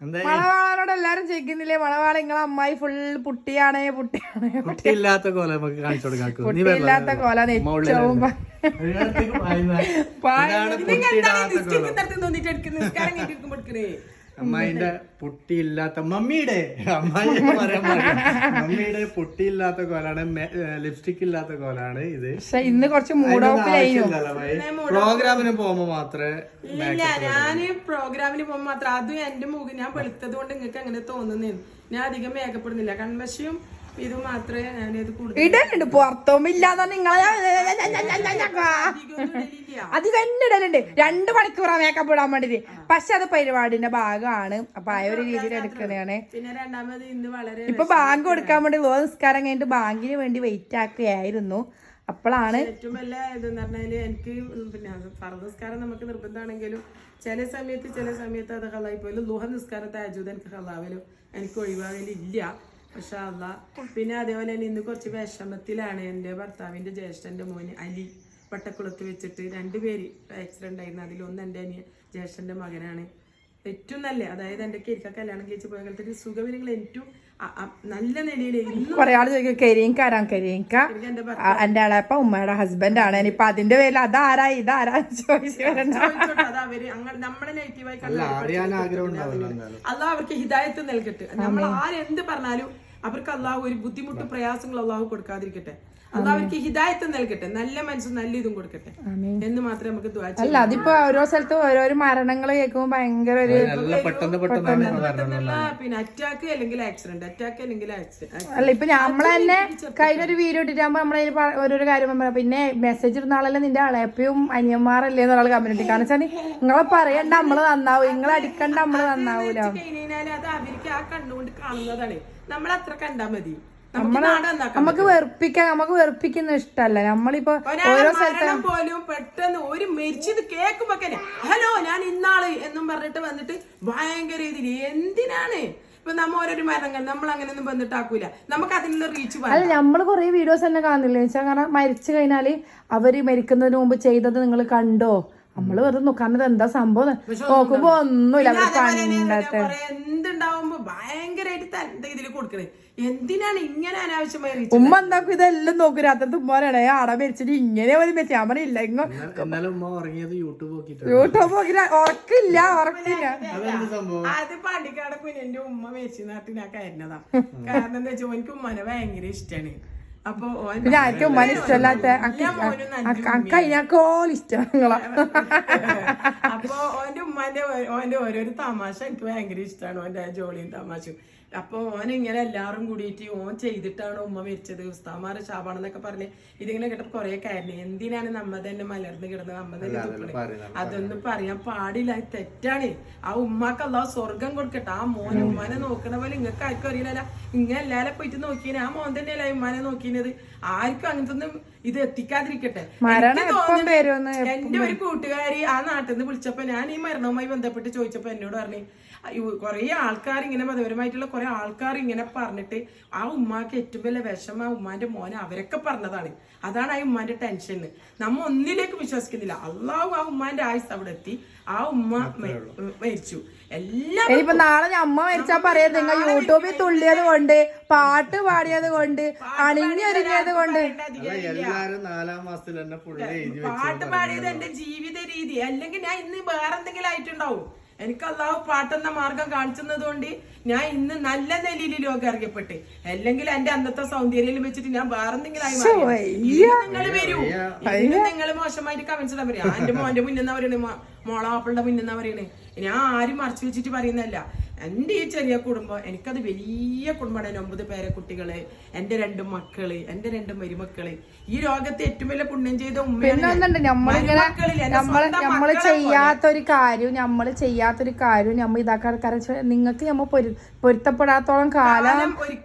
മണവാളനോട് എല്ലാരും ചോദിക്കുന്നില്ലേ? മണവാള നിങ്ങളെ അമ്മായി ഫുൾ പുട്ടിയാണേ പുട്ടിയാണ് പുട്ടിയില്ലാത്ത കോല നമുക്ക് കാണിച്ചു കൊടുക്കാം നീ പുട്ടിയില്ലാത്ത കോല. നെറ്റവും തോന്നിട്ട് അമ്മായിന്റെ പൊട്ടിയില്ലാത്ത മമ്മിയുടെ അമ്മായി പറയാൻ പാടില്ല. മമ്മിയുടെ പൊട്ടിയില്ലാത്ത കോലാണ് ലിപ്സ്റ്റിക് ഇല്ലാത്ത കോലാണ് ഇത്. പക്ഷെ ഇന്ന് കുറച്ച് മൂഡ് ഓഫിലായിരുന്നു പ്രോഗ്രാമിന് പോകുമ്പോ മാത്രമേ ഇല്ല ഞാൻ പ്രോഗ്രാമിന് പോകുമ്പോ മാത്രം അതും എന്റെ മുഖം ഞാൻ വെളുത്തത് കൊണ്ട് നിങ്ങൾക്ക് അങ്ങനെ തോന്നുന്നു. ഞാൻ അധികം മേക്കപ്പെടുന്നില്ല കൺവശയും ഇത് മാത്രമേ ഞാനിത് കൂടുതൽ ഇടലുണ്ട് പുറത്തൊന്നും ഇല്ലാതെ നിങ്ങളെ അധികം തന്നെ ഇടലുണ്ട്. രണ്ട് മണിക്കൂറാ മേക്കപ്പ് ഇടാൻ വേണ്ടിട്ട്. പക്ഷെ അത് പരിപാടിന്റെ ഭാഗമാണ്. അപ്പൊ ആ ഒരു രീതിയിൽ എടുക്കുന്നതാണ്. പിന്നെ രണ്ടാമത് ഇന്ന് വളരെ ഇപ്പൊ ബാങ്ക് കൊടുക്കാൻ വേണ്ടി ലോ നിസ്കാരം കഴിഞ്ഞിട്ട് ബാങ്കിന് വേണ്ടി വെയിറ്റ് ആക്കുകയായിരുന്നു. അപ്പോഴാണ് ഏറ്റവും വലിയ ഇതെന്ന് പറഞ്ഞാൽ എനിക്ക് പിന്നെ ഫർദ് നിസ്കാരം നമുക്ക് നിർബന്ധമാണെങ്കിലും ചില സമയത്ത് ചില സമയത്ത് അത് ഹലായി പോലും. ലുഹ നിസ്കാരത്തെ താജൂദ് എനിക്ക് ഹലാവലും എനിക്ക് ഒഴിവാകലില്ല. പക്ഷെ അല്ല പിന്നെ അതേപോലെ തന്നെ ഇന്ന് കുറച്ച് വിഷമത്തിലാണ് എന്റെ ഭർത്താവിന്റെ ജ്യേഷ്ഠന്റെ മോന് അലി. വട്ടക്കുളത്ത് വെച്ചിട്ട് രണ്ടുപേര് ആക്സിഡന്റ് ആയിരുന്നു. അതിലൊന്ന് എന്റെ അനിയ ജ്യേഷ്ഠന്റെ മകനാണ്. ഏറ്റവും നല്ല അതായത് എന്റെ കേരിക്ക കല്യാണം കഴിച്ച് പോയ കാലത്ത് സുഖവിനങ്ങൾ ഏറ്റവും നല്ല നിലയിൽ ആൾ ചോദിക്കും കരിയങ്ക ആരാം കരിയങ്ക എന്റെ എന്റെ ആളെപ്പ ഉമ്മയുടെ ഹസ്ബൻഡ് ആണ്. ഇനിയിപ്പൊ അതിന്റെ പേരിൽ അതാരാ ഇതാരാ അള്ളാഹ് അവർക്ക് ഹിദായത്ത് നൽകട്ടെ. നമ്മൾ ആരെന്ത് പറഞ്ഞാലും അവർക്ക് അള്ളാഹു ഒരു ബുദ്ധിമുട്ട് പ്രയാസങ്ങൾ അള്ളാഹു കൊടുക്കാതിരിക്കട്ടെ. അള്ളാഹ് അവർക്ക് ഹിദായത്ത് നൽകട്ടെ. നല്ല മനസ്സും നല്ല ഇതും കൊടുക്കട്ടെ. എന്ന് മാത്രമേ നമുക്ക് ദ്വാ അല്ല അതിപ്പോ ഓരോ സ്ഥലത്തും ഓരോരോ മരണങ്ങൾ കേൾക്കുമ്പോ ഭയങ്കര ഒരു പിന്നെ അറ്റാക്ക് അല്ലെങ്കിൽ ആക്സിഡന്റ് അറ്റാക്ക് അല്ലെങ്കിൽ ആക്സിഡന്റ് അല്ല ഇപ്പൊ നമ്മളെ തന്നെ കഴിഞ്ഞൊരു വീഡിയോ ഇട്ടിട്ടാകുമ്പോ നമ്മളെ ഓരോരോ കാര്യം പറയാം. പിന്നെ മെസ്സേജ് ഇടുന്ന ആളല്ലേ നിന്റെ അളയപ്പയും അനിയന്മാരല്ലേ എന്നുള്ള കമന്റ് കാരണം വെച്ചാൽ നിങ്ങളെ പറയണ്ട നമ്മൾ നന്നാവും. നിങ്ങളെ അടിക്കണ്ട നമ്മൾ നന്നാവൂല. അത് അവർക്ക് ആ കണ്ണുകൊണ്ട് കാണുന്നതാണ്. നമ്മൾ അത്ര കണ്ടാ മതി. നമുക്ക് വെറുപ്പിക്കാൻ നമുക്ക് വെറുപ്പിക്കുന്ന ഇഷ്ടല്ല നമ്മളിപ്പോ ഓരോ സ്ഥലത്തും പോലും പെട്ടെന്ന് ഒരു മരിച്ചത് കേൾക്കുമ്പോ ഹലോ ഞാൻ ഇന്നാൾ എന്നും പറഞ്ഞിട്ട് വന്നിട്ട് ഭയങ്കര ഇതിൽ എന്തിനാണ്? ഇപ്പൊ നമ്മ ഓരോരു മരണങ്ങൾ നമ്മൾ അങ്ങനെയൊന്നും വന്നിട്ടാക്കൂല നമുക്ക് അതിനുള്ള റീച്ച് അല്ല നമ്മൾ കൊറേ വീഡിയോസ് തന്നെ കാണുന്നില്ല? വെച്ചാൽ കാരണം മരിച്ചു കഴിഞ്ഞാൽ അവർ മരിക്കുന്നതിന് മുമ്പ് ചെയ്തത് നിങ്ങൾ കണ്ടോ? നമ്മൾ വെറുതെ നോക്കാനത് എന്താ സംഭവം? നോക്കുമ്പോ ഒന്നുമില്ല. എന്തുണ്ടാവുമ്പോ ഭയങ്കരമായിട്ട് ഇതിൽ കൊടുക്കണേ. എന്തിനാണ് ഇങ്ങനെ അനാവശ്യമായി ഉമ്മ എന്താക്കും? ഇതെല്ലാം നോക്കും. രാത്രി ഉമ്മാനാണ്. ആട മരിച്ചിട്ട് ഇങ്ങനെ ഒരു മെച്ചി ഞാൻ പറയില്ല ഇങ്ങ എന്നാലും ഉമ്മ ഉറങ്ങിയത് യൂട്യൂബ് നോക്കി ഉറക്കില്ല ഉറക്കില്ല. അതെന്ത് സംഭവം? അത് പാണ്ടിക്കാട് കുഞ്ഞിന്റെ ഉമ്മ മേച്ചി നാട്ടിനാ ഞാൻ കയറുന്നതാ. കാരണം എന്താ വെച്ചാൽ എനിക്ക് ഉമ്മനെ ഭയങ്കര ഓൻ പിന്നെ ആർക്കും ഉമ്മാനെ ഇഷ്ടമല്ലാത്ത അക്കോൾ ഇഷ്ടങ്ങളാ അക്ക ഇഷ്ടം നിങ്ങളെ അപ്പൊ ഓന്റെ ഉമ്മാന്റെ ഓന്റെ ഓരോരോ തമാശ എനിക്ക് ഭയങ്കര ഇഷ്ടമാണ് ഓന്റെ ആ ജോളിയും തമാശയും. അപ്പൊ ഓൻ ഇങ്ങനെ എല്ലാവരും കൂടിയിട്ട് ഓൻ ചെയ്തിട്ടാണ് ഉമ്മ മരിച്ചത്. ഉസ്താമാരെ ശാപാണെന്നൊക്കെ പറഞ്ഞ് ഇതിങ്ങനെ കേട്ടപ്പോ കൊറേ കാര്യം എന്തിനാണ് നമ്മ തന്നെ മലർന്ന് കിടന്നത്? നമ്മ തന്നെ അതൊന്നും പറയാൻ പാടില്ല. തെറ്റാണ്. ആ ഉമ്മാക്ക് അള്ളാഹ് സ്വർഗം കൊടുക്കട്ടെ. ആ മോൻ ഉമ്മാനെ നോക്കണ പോലെ നിങ്ങൾക്ക് ആർക്കും അറിയില്ല ഇങ്ങനെ എല്ലാരെ പോയിട്ട് നോക്കിയത് ആ മോൻ തന്നെയല്ല ഉമ്മാനെ നോക്കിയത് ആർക്കും അങ്ങനത്തെ ഒന്നും ഇത് എത്തിക്കാതിരിക്കട്ടെ. എന്റെ ഒരു കൂട്ടുകാരി ആ നാട്ടിൽ നിന്ന് വിളിച്ചപ്പോ ഞാൻ ഈ മരണവുമായി ബന്ധപ്പെട്ട് ചോദിച്ചപ്പോ എന്നോട് പറഞ്ഞു കുറെ ആൾക്കാർ ഇങ്ങനെ മതപരമായിട്ടുള്ള കുറേ ആൾക്കാർ ഇങ്ങനെ പറഞ്ഞിട്ട് ആ ഉമ്മാക്ക് ഏറ്റവും വലിയ വിഷമം ആ ഉമ്മാന്റെ മോനെ അവരൊക്കെ പറഞ്ഞതാണ്. അതാണ് ആ ഉമ്മാന്റെ ടെൻഷൻ നമ്മ ഒന്നിലേക്ക് വിശ്വസിക്കുന്നില്ല. അള്ളാഹു ആ ഉമ്മാന്റെ ആയുസ് അവിടെ എത്തി. ആ ഉമ്മ മരിച്ചു. എല്ലാം ഇനിയിപ്പൊ നാളെ അമ്മ മരിച്ചാ പറയരുത് നിങ്ങൾ യൂട്യൂബിൽ തുള്ളിയത് കൊണ്ട് പാട്ട് പാടിയത് കൊണ്ട് അണിഞ്ഞൊരുങ്ങിയത് കൊണ്ട്. പാട്ട് പാടിയത് എന്റെ ജീവിത രീതി. അല്ലെങ്കിൽ ഞാൻ ഇന്ന് വേറെന്തെങ്കിലും ആയിട്ടുണ്ടാവും. എനിക്ക് അള്ളാഹു പാട്ടെന്ന മാർഗം കാണിച്ചത് കൊണ്ട് ഞാൻ ഇന്ന് നല്ല നിലയിൽ ലോകം അറിയപ്പെട്ട് അല്ലെങ്കിൽ എന്റെ അന്നത്തെ സൗന്ദര്യം വെച്ചിട്ട് ഞാൻ വേറെ എന്തെങ്കിലും ആയി നിങ്ങൾ വരൂ. ഇന്ന് നിങ്ങൾ മോശമായിട്ട് കമന്റ്സ് ഇടാൻ പറയാം. എന്റെ മോന്റെ മുന്നെന്നാ പറയണേ മോളാപ്പിളുടെ മുന്നെന്നാ പറയണേ. ഞാൻ ആരും മറച്ചു വെച്ചിട്ട് പറയുന്നല്ല എന്റെ ഈ ചെറിയ കുടുംബം എനിക്കത് വലിയ കുടുംബമാണ്. ഒമ്പത് പേരെ കുട്ടികൾ എന്റെ രണ്ട് മക്കൾ എന്റെ രണ്ട് മരുമക്കൾ. ഈ രോഗത്തെ ഏറ്റവും വലിയ പുണ്യം ചെയ്ത പോലെ. ചെയ്യാത്തൊരു കാര്യവും നമ്മൾ ചെയ്യാത്തൊരു കാര്യവും നമ്മൾ ഇതാക്കാൻ കാരണം നിങ്ങൾക്ക് നമ്മ പൊരു പൊരുത്തപ്പെടാത്തോളം കാലം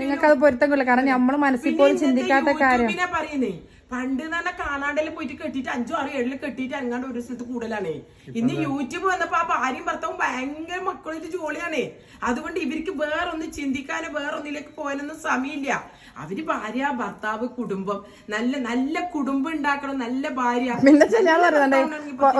നിങ്ങൾക്ക് അത് പൊരുത്തം കൊള്ളില്ല കാരണം നമ്മൾ മനസ്സിൽ പോലും ചിന്തിക്കാത്ത കാര്യം. പറയുന്നേ പണ്ട് തന്നെ പറഞ്ഞാൽ കാണാണ്ടെല്ലാം പോയിട്ട് കെട്ടിയിട്ട് അഞ്ചോ ആറോ ഏഴിൽ കെട്ടിയിട്ട് അങ്ങാണ്ട് ഒരു സ്ഥലത്ത് കൂടുതലാണ് ഇന്ന് യൂട്യൂബ് വന്നപ്പോ ആ ഭാര്യയും ഭർത്താവും ഭയങ്കര മക്കളായിട്ട് ജോലിയാണ് അതുകൊണ്ട് ഇവർക്ക് വേറൊന്ന് ചിന്തിക്കാനോ വേറൊന്നിലേക്ക് പോകാനൊന്നും സമയമില്ല. അവർ ഭാര്യ ഭർത്താവ് കുടുംബം. നല്ല നല്ല കുടുംബം ഉണ്ടാക്കണം നല്ല ഭാര്യ. പിന്നെ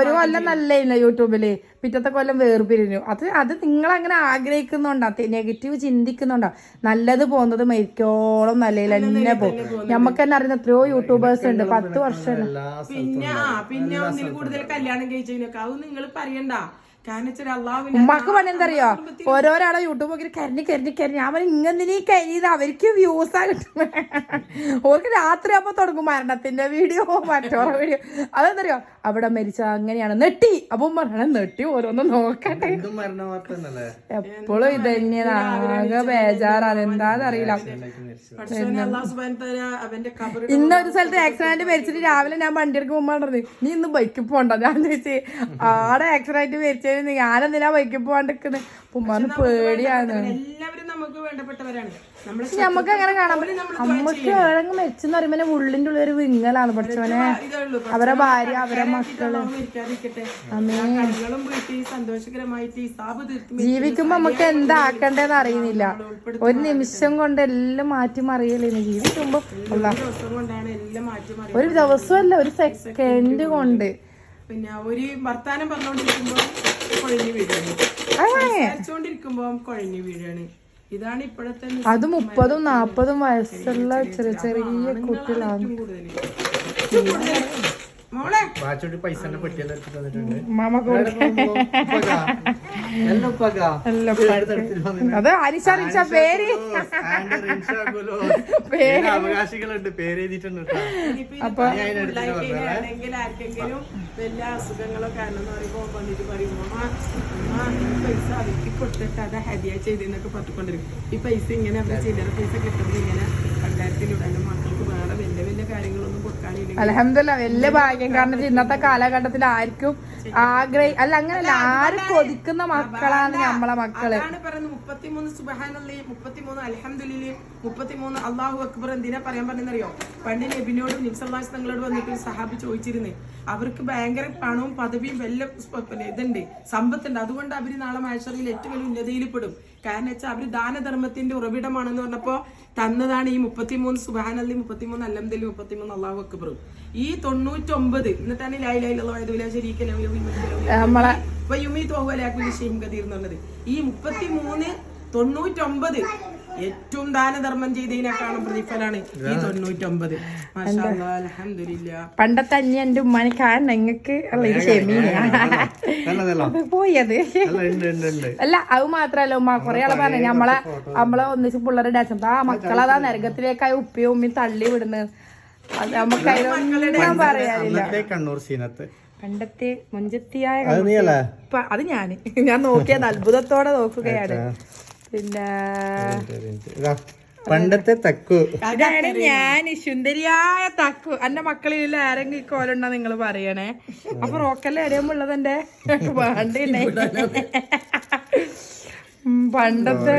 ഒരു കൊല്ലം നല്ല യൂട്യൂബിൽ. പിറ്റത്തെ കൊല്ലം വേർപിരിഞ്ഞു. അത് അത് നിങ്ങൾ അങ്ങനെ ആഗ്രഹിക്കുന്നുണ്ടോ നെഗറ്റീവ് ചിന്തിക്കുന്നുണ്ടോ? നല്ലത് പോകുന്നത് മരിക്കോളം നല്ലതിൽ തന്നെ പോകും. നമുക്ക് തന്നെ അറിയുന്ന എത്രയോ യൂട്യൂബേഴ്സ് ഉണ്ട് പത്ത് വർഷം പിന്നെ ആ പിന്നെ ഒന്നിൽ കൂടുതൽ കല്യാണം കഴിച്ചതിനൊക്കെ. അത് നിങ്ങൾ പറയണ്ട. ഉമ്മാക്ക് പണി എന്താ അറിയോ ഓരോരാളെ യൂട്യൂബ് നോക്കി കരഞ്ഞ് കരഞ്ഞ് കരഞ്ഞ് ഞാൻ പറഞ്ഞു ഇങ്ങനെ കരിയത് അവർക്ക് വ്യൂസാ കിട്ടും ഓർക്ക് രാത്രി അപ്പൊ തുടങ്ങും മരണത്തിന്റെ വീഡിയോ മറ്റോറ വീഡിയോ അതെന്തറിയോ അവിടെ മരിച്ച അങ്ങനെയാണ് നെട്ടി അപ്പം മരണം നെട്ടി ഓരോന്ന് നോക്കട്ടെ എപ്പോഴും ഇത് തന്നെയാണ് ബേജാറാണ് എന്താന്നറിയില്ല ഇന്ന് ഒരു സ്ഥലത്ത് ആക്സിഡന്റ് മരിച്ചിട്ട് രാവിലെ ഞാൻ വണ്ടി എടുക്കുമ്പോൾ നീ ഇന്ന് ബൈക്കിൽ പോണ്ട ഞാൻ ചോദിച്ചു ആടെ ആക്സിഡന്റ് മരിച്ചതിന് ഞാനെന്തിനാ വൈകി പോവാണ്ടിരിക്കുന്നത് ഉമ്മാന്ന് പേടിയാണ്. എല്ലാവരും നമുക്ക് വേണ്ടപ്പെട്ടവരാണ്. നമുക്ക് അങ്ങനെ കാണാൻ പറ്റും അമ്മയ്ക്ക് ഏഴങ്ങ് മെച്ചെന്ന് പറയുമ്പോ ഉള്ളിന്റെ ഉള്ളിൽ ഒരു വിങ്ങലാണ് പഠിച്ചവനെ. അവരെ ഭാര്യ അവരെ മക്കൾ. ജീവിക്കുമ്പോ നമുക്ക് എന്താക്കണ്ടെന്ന് അറിയുന്നില്ല. ഒരു നിമിഷം കൊണ്ട് എല്ലാം മാറ്റി മറിയല്ലേ ജീവിക്കുമ്പോ? ഒരു ദിവസമല്ല ഒരു സെക്കൻഡ് കൊണ്ട്. പിന്നെ ഒരു വർത്താനം പറഞ്ഞുകൊണ്ടിരിക്കുമ്പോൾ കുഴഞ്ഞു വീഴാണ്. അങ്ങനെ കുഴഞ്ഞു വീഴാണ്. ഇതാണ് ഇപ്പോഴത്തെ അത് മുപ്പതും നാപ്പതും വയസ്സുള്ള ചെറിയ ചെറിയ കുട്ടികളാണ്. ഏറ്റവും അത് അരിശ പേര്. അവകാശികളുണ്ട് പേര് എഴുതിയിട്ടുണ്ട് കേട്ടോ. ഇനിയിപ്പോ ഇത് ഫുള്ളായി കഴിഞ്ഞാണെങ്കിൽ ആർക്കെങ്കിലും വല്ല അസുഖങ്ങളോ കാരണം എന്ന് പറയുമ്പോ വന്നിട്ട് പറയും "അമ്മ, അമ്മ, ഈ പൈസ അവർക്ക് കൊടുത്തിട്ട് അത് ഹരിയ ചെയ്തെന്നൊക്കെ പറഞ്ഞുകൊണ്ടിരിക്കും. ഈ പൈസ ഇങ്ങനെ ചെയ്തിട്ട് ചില്ലറ പൈസ കിട്ടുന്നത് ഇങ്ങനെ പണ്ടായിരത്തിലൂടെ. മക്കൾക്ക് വേറെ വലിയ വലിയ കാര്യങ്ങളൊന്നും അലഹമില്ല വലിയ ഭാഗ്യം കാരണം ഇന്നത്തെ കാലഘട്ടത്തിൽ ആർക്കും ആഗ്രഹി അല്ല അങ്ങനല്ല ആരും കൊതിക്കുന്ന മക്കളാണ് നമ്മളെ മക്കൾ. പറയുന്നത് മുപ്പത്തിമൂന്ന് സുബഹാനല്ലി മുപ്പത്തിമൂന്ന് അലഹമ്മദില്ലി മുപ്പത്തിമൂന്ന് അള്ളാഹു അക്ബർ എന്തിനാ പറയാൻ പറഞ്ഞറിയോ പണ്ട് നബിനോട് നിംസല്ലാസ് തങ്ങളോട് വന്നിട്ട് സഹാബി ചോദിച്ചിരുന്നു അവർക്ക് ഭയങ്കര പണവും പദവിയും വല്ല ഇതുണ്ട് സമ്പത്തുണ്ട്. അതുകൊണ്ട് അവർ നാളെ മഹേശ്വറിയിൽ ഏറ്റവും വലിയ ഉന്നതിയിൽ പെടും കാരണം വെച്ചാൽ അവർ ദാനധർമ്മത്തിന്റെ ഉറവിടമാണെന്ന് പറഞ്ഞപ്പോ തന്നതാണ് ഈ മുപ്പത്തിമൂന്ന് സുബഹാനല്ലി മുപ്പത്തിമൂന്ന് അല്ലംദലി മുപ്പത്തിമൂന്ന് അള്ളാഹു അക്ബറും ഈ തൊണ്ണൂറ്റൊമ്പത് ഷെയ്ം കദീർ ഈ മുപ്പത്തി മൂന്ന് തൊണ്ണൂറ്റൊമ്പത് ഏറ്റവും ദാനധർമ്മം ചെയ്തതിനേക്കാളും പ്രതിഫലാണ് ഈ തൊണ്ണൂറ്റൊമ്പത്. മാഷാ അല്ലാ, അൽഹംദുലില്ലാ. പണ്ടത്തെ അന്യ എന്റെ ഉമ്മാനെ കാണണം. നല്ലതല്ലോ പോയത്. അല്ല അത് മാത്രല്ല ഉമ്മ കൊറേ ആളെ പറഞ്ഞു നമ്മളെ നമ്മളെ ഒന്നിച്ച് പിള്ളേരുടെ അച്ഛൻ ആ മക്കളതാ നരകത്തിലേക്കായി ഉപ്പയും ഉമ്മയും തള്ളി വിടുന്നത്. നമുക്ക് അതിലൊന്നും പറയാനില്ല. അന്നത്തെ കണ്ണൂർ സീനത്ത്. പണ്ടത്തെ മുഞ്ചത്തിയായ അത് ഞാൻ. ഞാൻ നോക്കിയത് അത്ഭുതത്തോടെ നോക്കുകയാണ്. പിന്നെ പണ്ടത്തെ തക്കു. അതാണ് ഞാൻ സുന്ദരിയായ തക്കു. എന്റെ മക്കളിൽ ആരെങ്കിലും ഇക്കോലുണ്ടോ കോലുണ്ടോ നിങ്ങൾ പറയണേ? അപ്പൊ റോക്കല്ലേ എവിടെയുമ്പുള്ളത് എന്റെ വേണ്ടേ ഉം, പണ്ടത്തെ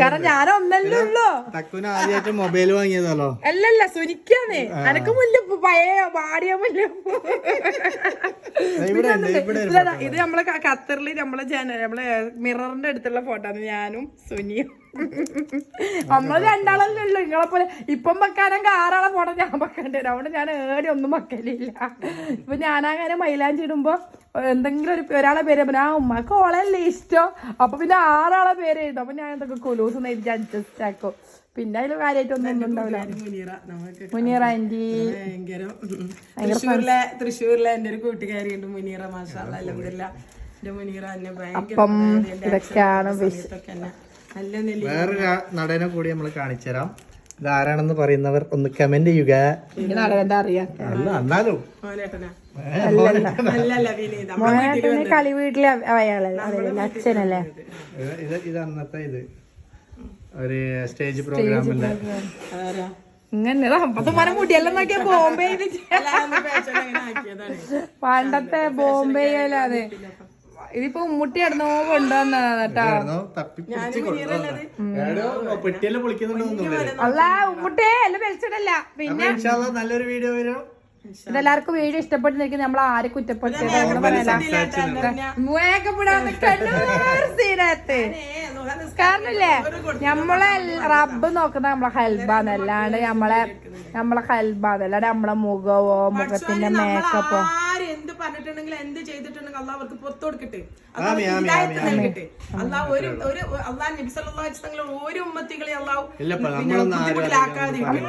കാരണം ഞാൻ ഒന്നല്ലേ ഉള്ളൂ. തക്കുവിന് ആദ്യമായിട്ട് മൊബൈൽ വാങ്ങിയതല്ലോ അല്ലല്ല സുനിക്കാന്ന് എനക്ക് മുല്ലപ്പൂ പഴയ പാടിയ മുല്ല ഇത് നമ്മളെ ഖത്തറിൽ നമ്മളെ ജന നമ്മളെ മിററിന്റെ അടുത്തുള്ള ഫോട്ടോ ആണ്. ഞാനും സുനിയും. നമ്മൾ രണ്ടാളല്ലേ ഉള്ളു. നിങ്ങളെ പോലെ ഇപ്പം വെക്കാനും ആറാളെ ഫോട്ടോ ഞാൻ വെക്കേണ്ടി? വരും അതുകൊണ്ട് ഞാൻ ഏടി ഒന്നും വെക്കലില്ല. ഇപ്പൊ ഞാനങ്ങനെ മൈലാഞ്ചി ഇടുമ്പോ എന്തെങ്കിലും ഒരു ഒരാളെ പേര് ആ ഉമ്മക്ക് ഓളല്ലേ ഇഷ്ടം? അപ്പൊ പിന്നെ ആറാളെ പേര് എഴുതാം അപ്പൊ ഞാൻ എന്തൊക്കെ കൊലൂസ് എഴുതി അഡ്ജസ്റ്റ് ആക്കും. പിന്നെ അതിൽ കാര്യമായിട്ടൊന്നും ഒന്നും ഉണ്ടാവില്ല. മുനീറ. ആന്റി. തൃശ്ശൂരിലെ തൃശ്ശൂരിലെ എന്റെ ഒരു കൂട്ടുകാരിയുണ്ട് മുനീറ മാഷാ അല്ലാ, അൽഹംദുലില്ലാ. എന്റെ മുനീറ എന്നെ ഭയങ്കര നല്ല നടനെ കൂടി നമ്മൾ കാണിച്ചു തരാം ഇത് ആരാണെന്ന് പറയുന്നവർ ഒന്ന് കമന്റ് ചെയ്യുക. എന്നാലും. കളി വീട്ടിലെ അച്ഛനല്ലേ? ഇത്. അന്നത്തെ ഇത്. ഒരു സ്റ്റേജ് പ്രോഗ്രാം ഇങ്ങനെ മുടിയെല്ലാം നോക്കിയാ ആക്കിയതാണ്. പണ്ടത്തെ ബോംബെയിലാണ് ഇതിപ്പോ ഉമ്മുട്ടി ഇടന്നോ കൊണ്ടുവന്നതാ കേട്ടോ. അല്ല? ഉമ്മുട്ടിയെ എല്ലാം വലിച്ചിടല്ല പിന്നെ നല്ലൊരു വീഡിയോ വരും. ഇതെല്ലാവർക്കും വീഡിയോ ഇഷ്ടപ്പെട്ടിരിക്കുന്നത് നമ്മൾ ആരെ സീനകത്ത് കാരണല്ലേ നമ്മളെ റബ്ബ് നോക്കുന്ന നമ്മളെ ഹെൽബാന്ന് അല്ലാണ്ട് നമ്മളെ നമ്മളെ ഹെൽബാന്ന് അല്ലാണ്ട് നമ്മളെ മുഖവോ മുഖത്തിന്റെ മേക്കപ്പോ പറഞ്ഞിട്ടുണ്ടെങ്കിൽ എന്ത് ചെയ്തിട്ടുണ്ടെങ്കിൽ അള്ളാഹ് അവർക്ക് പുറത്തു കൊടുക്കട്ടെ നൽകട്ടെ. അള്ളാഹ് ഒരു ഒരു അള്ളാഹ് നബി സല്ലല്ലാഹു അലൈഹി വസല്ലം ഒരു ഉമ്മത്തികളെ അള്ളാഹ്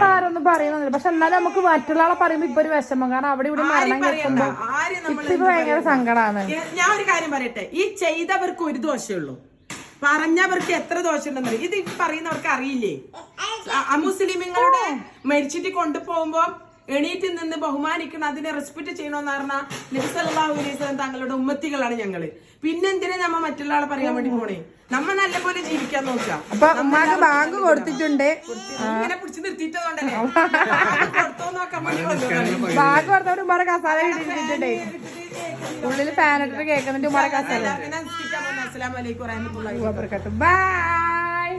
ആരൊന്നും പറയുന്നില്ല പക്ഷെ എന്നാലും നമുക്ക് മറ്റുള്ള ആളെ പറയുമ്പോ ഇപ്പൊ ഒരു വിഷമം. കാരണം അവിടെ ഇവിടെ മരണം കേൾക്കുമ്പോ ഭയങ്കര സങ്കടാണ്. ഞാൻ ഒരു കാര്യം പറയട്ടെ. ഈ ചെയ്തവർക്ക് ഒരു ദോഷമുള്ളു ഉള്ളൂ. പറഞ്ഞവർക്ക് എത്ര ദോഷമുണ്ടെന്ന് ഇത് പറയുന്നവർക്ക് അറിയില്ലേ? അമുസ്ലിമിങ്ങളുടെ മരിച്ചിട്ട് കൊണ്ടുപോകുമ്പോ എണീറ്റ് നിന്ന് ബഹുമാനിക്കണം അതിനെ റെസ്പെക്ട് ചെയ്യണമെന്ന് പറഞ്ഞാൽ നബിസല്ലാഹു അലൈഹി താങ്കളുടെ തങ്ങളുടെ ഉമ്മത്തികളാണ് ഞങ്ങൾ. പിന്നെന്തിനാ നമ്മ മറ്റുള്ള ആളെ പറയാൻ വേണ്ടി പോണേ? നമ്മ നല്ലപോലെ ജീവിക്കാൻ നോക്കാം ബാങ്ക് കൊടുത്തിട്ടുണ്ട്. ഇങ്ങനെ പിടിച്ച് നിർത്തിയിട്ടതുകൊണ്ടല്ലേ? കൊടുത്തോ നോക്കാൻ വേണ്ടി വന്നതാണ്. ബാങ്ക് ഉമ്മാരെ കസാല ഇട്ടിട്ടുണ്ടേ ഉള്ളിൽ കേൾക്കുന്നുണ്ട് ഉമ്മാരെ കസാല. ബൈ